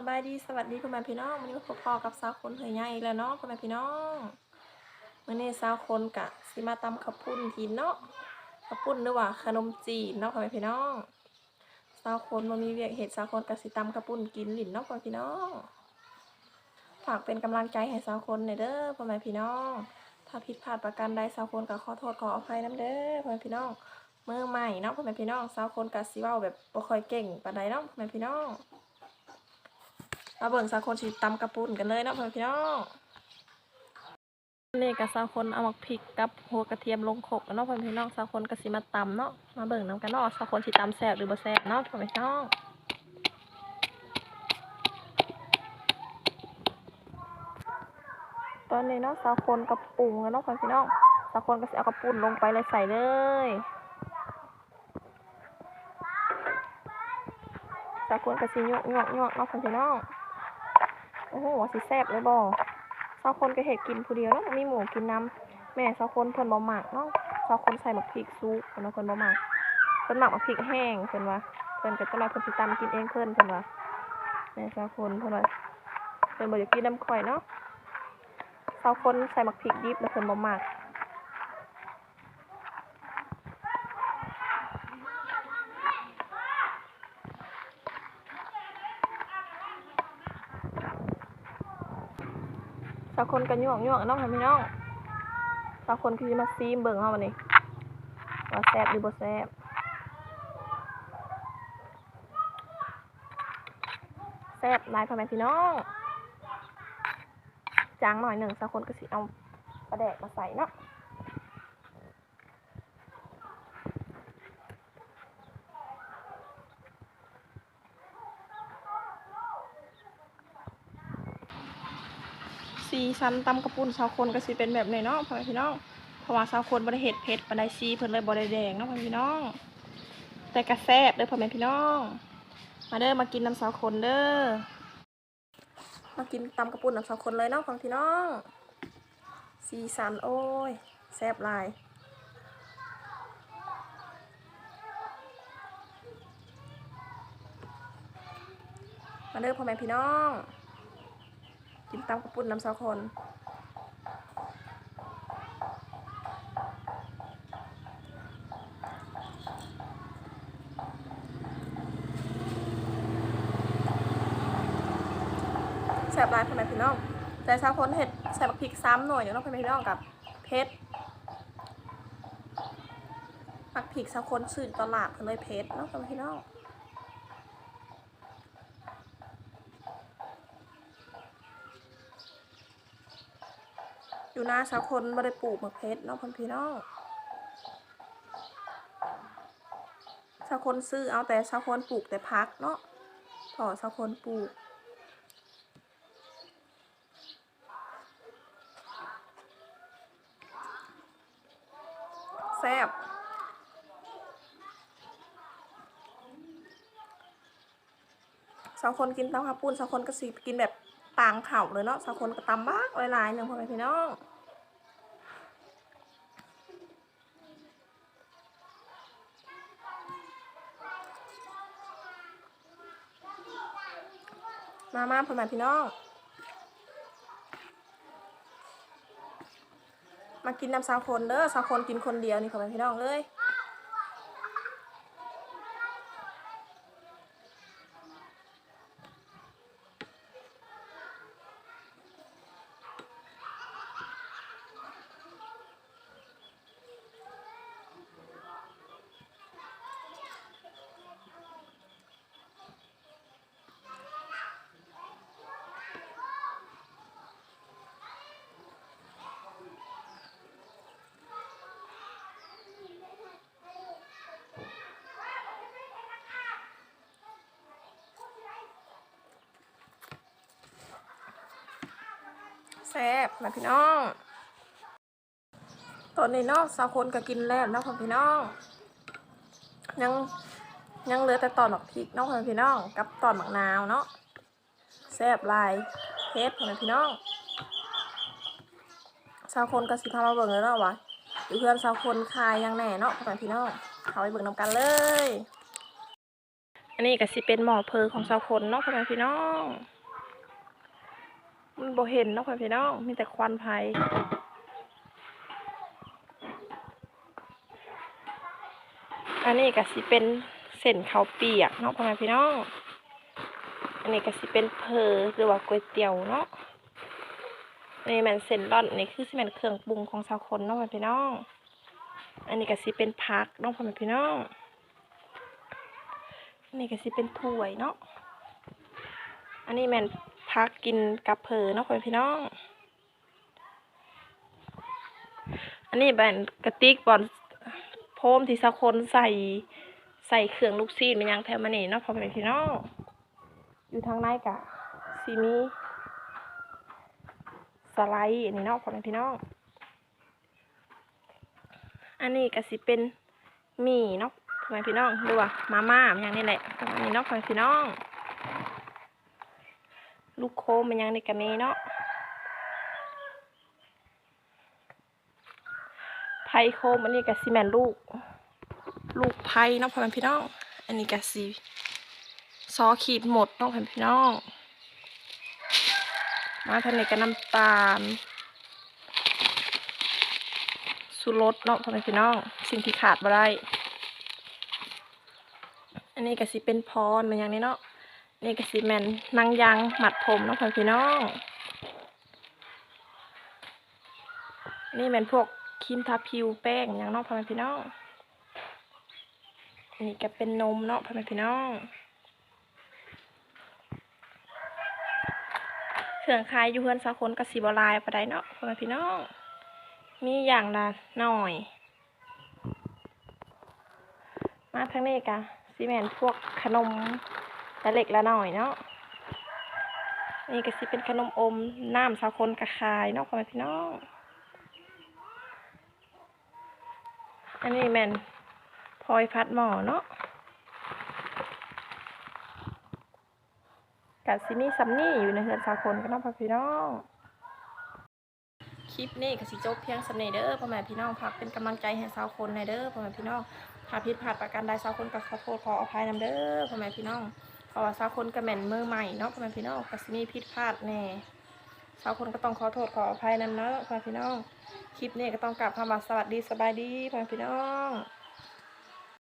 สบายดีสวัสดีพ่อแม่พี่น้องวันนี้มาพบพอกับสาวคนเฮยใหญ่อีกแล้วเนาะพ่อแม่พี่น้องมื้อนี้สาวคนกะสิมาตำข้าวปุ้นกินเนาะข้าวปุ้นหรือว่าขนมจีนเนาะพ่อแม่พี่น้องสาวคนบ่มีเวียกเฮ็ดสาวคนกะสิตำข้าวปุ้นกินหลินเนาะพ่อแม่พี่น้องฝากเป็นกำลังใจให้สาวคนหน่อยเด้อพ่อแม่พี่น้อง ถ้าผิดพลาดประการใดสาวคนก็ขอโทษขออภัยนํเด้อพ่อแม่พี่น้องมือใหม่เนาะพ่อแม่พี่น้องสาวคนกะสิว้าแบบบ่ค่อยเก่งปานใดเนาะพ่อแม่พี่น้อง มาเบิ่งสาวคนสิตำกระปุ้นกันเลยเนาะเพื่อนพี่น้องนี่กับสาวคนเอาหมักพริกกับหัวกระเทียมลงขกเนาะเพื่อนพี่น้องสาวคนก็สิมาตำเนาะมาเบิ่งน้ำกันเนาะสาวคนสิตำแซ่บหรือบ่แซ่บเนาะเพื่อนพี่น้องตอนนี้เนาะสาวคนกับปรุงแล้วเนาะเพื่อนพี่น้องสาวคนก็สิเอากระปุ้นลงไปเลยใส่เลยสาวคนก็สิยวกยวกยกเนาะเพื่อนพี่น้อง อ้โหสิแซ่บเลยบอสาวคนก็เห็ดกินผู้เดียวเนาะมีหมูกินน้ำแม่สาวคนเพิ่นบะหมักเนาะสาวคนใส่หมักพริกซุปเนาะเพิ่นบะหมักเพิ่นหมักหมักพริกแห้งเพิ่นว่าเพิ่นก็จะมาเพิ่นสิตำกินเองเพิ่นเพิ่นว่าแม่สาวคนเพิ่นว่าเพิ่นบ่อยากกินน้ำข่อยเนาะสาวคนใส่หมักพริกดิบแล้วเพิ่นบะหมัก สาวคนก็ยั่วยั่วเนาะค่ะพี่น้องสาวคนคือมาซีมเบิ่งเฮาวันนี้ว่าแซ่บหรือบ่แซ่บแซ่บหลายพ่อแม่พี่น้องจางหน่อยหนึ่งสาวคนก็สิเอาปลาแดกมาใส่เนาะ สีสันตำกระปุ้นสาวคนก็สิเป็นแบบนี้เนาะพ่อแม่พี่น้องเพราะว่าสาวคนบ่ไดเฮ็ดเผ็ดปานใดซีเพิ่นเลยบ่ไดแดงเนาะพ่อแม่พี่น้อง แต่ก็แซบเด้อพ่อแม่พี่น้อง มาเด้อมากินน้ำสาวคนเด้อมากินตำกระปุ้นน้ำสาวคนเลยเนาะพ่อแม่พี่น้อง สีสันโอ้ยแซ่บลายมาเด้อพ่อแม่พี่น้อง กินตำกระปุ้นน้ำสาวคนแซ่บลายพ่อแม่พี่น้องแต่สาวคนเห็ดใส่บักพริกซ้ำหน่อยเดี๋ยวน้องพ่อแม่พี่น้องกับเพชรบักพริกสาวคนสื่อตลาดเพิ่นเลยเพชรเนาะพ่อแม่พี่น้อง หน้าสาวคนไม่ได้ปลูกมะเพชรเนาะพ่อพี่น้องสาวคนซื้อเอาแต่สาวคนปลูกแต่พักเนาะพอสาวคนปลูกแซ่บสาวคนกินตำข้าวปุ้นสาวคนก็สิกินแบบต่างเข่าเลยเนาะสาวคนก็ตำบ้ากหลายๆหนึ่งพ่อแม่พี่น้อง มามาพ่อแม่พี่น้อง มากินน้ำสาวคนเด้อสาวคนกินคนเดียวนี่พ่อแม่พี่น้องเลย แซ่บพ่อมพี่น้อง ตอนนี้เนาะสาวคนก็กินแล้วเนาะพี่น้อง ยังยังเหลือแต่ตอนหมักพริกเนาะพ่อแม่พี่น้อง กับตอนหมักนาวเนาะแซ่บลายเพชรพ่อมพี่น้องสาวคนก็สิพามาเบิ่งเลยเนาะวะอยู่เพื่อนสาวคนคายยังแหน่เนาะพ่อแม่พี่น้องเขาไปเบิ่งนำกันเลยอันนี้ก็สิเป็นหมอเพอของสาวคนเนาะพ่อแม่พี่น้อง มันบ่เห็นเนาะพ่อแม่พี่น้อง มีแต่ควันไฟอันนี้ก็สิเป็นเส้นข้าวเปียกเนาะพ่อแม่พี่น้อง อันนี้ก็สิเป็นเพอหรือว่าก๋วยเตี๋ยวเนาะอันนี้แมันเส้นร่อนอันนี้คือสิแมันเครื่องปรุงของสาวคนเนาะพ่อแม่พี่น้อง อันนี้ก็สิเป็นผักเนาะพ่อแม่พี่น้อง อันนี้ก็สิเป็นถ้วยเนาะ อันนี้แมน พักกินกับเพอเนาะพ่อแม่พี่น้อง อันนี้แบนกระติกบอลโพมที่สักคนใส่ใส่เครื่องลูกซีนมันยังแถวมันนี่เนาะพ่อแม่พี่น้องอยู่ทางในกะซีมีสไลด์อันนี้เนาะพ่อแม่พี่น้องอันนี้ก็สิเป็นหมี่เนาะพ่อแม่พี่น้องหรือว่ามาม่ามันยังนี่แหละมาณนี้เนาะพ่อแม่พี่น้อง ลูกโคมันยังในกระเมเนาะไผ่โคมอันนี้ก็สิแมนลูก ลูกไผ่เนาะพ่อแม่พี่น้อง อันนี้ก็สิซอขีดหมดเนาะพ่อแม่พี่น้อง มาทางนี้ก็น้ำตาลสุรสเนาะพ่อแม่พี่น้อง สิ่งที่ขาดบ่ได้ อันนี้ก็สิเป็นพรมันอย่างนี้เนาะ นี่ก็สิแมนนางยางหมัดผมนาะพ่อแม่พี่น้อง นี่แมนพวกครีมทาผิวแป้งอย่างนาะพ่อแม่พี่น้องนนี้ก็เป็นนมเนาะพ่อแม่พี่น้อง เครื่องคายอยู่เพื่อนสาคนกับสีบลายปะไดเนาะพ่อแม่พี่น้อง มีอย่างละหน่อย มาทางนี้กะซีเมนพวกขนม ละเล็กละหน่อยเนาะนี่ก็สิเป็นขนมอมน้ำสาคนกระคายเนาะพ่อแม่พี่น้อง อันนี้แมนพลอยพัดหมอเนาะกะซิมี่ซัมนี่อยู่ในเฮือนสาคนก็เนาะพ่อพี่น้อง คลิปนี้ก็สิจบเพียงสำเนเด้อพ่อแม่พี่น้องพักเป็นกำลังใจให้สาวคนในเด้อพ่อแม่พี่น้องถ้าผิดพลาดประการใดสาวคนก็ขอโทษขออภัยนำเด้อพ่อแม่พี่น้อง ราะว่าสาวคนก็แม่นมือใหม่เนาะพ่อแม่พี่น้องก็สิมีผิดพลาดแน่สาวคนก็ต้องขอโทษขออภัยนำเนาะพ่อแม่พี่น้อง คลิปนี้ก็ต้องกลับคำว่าสวัสดีสบายดีพ่อแม่พี่น้อง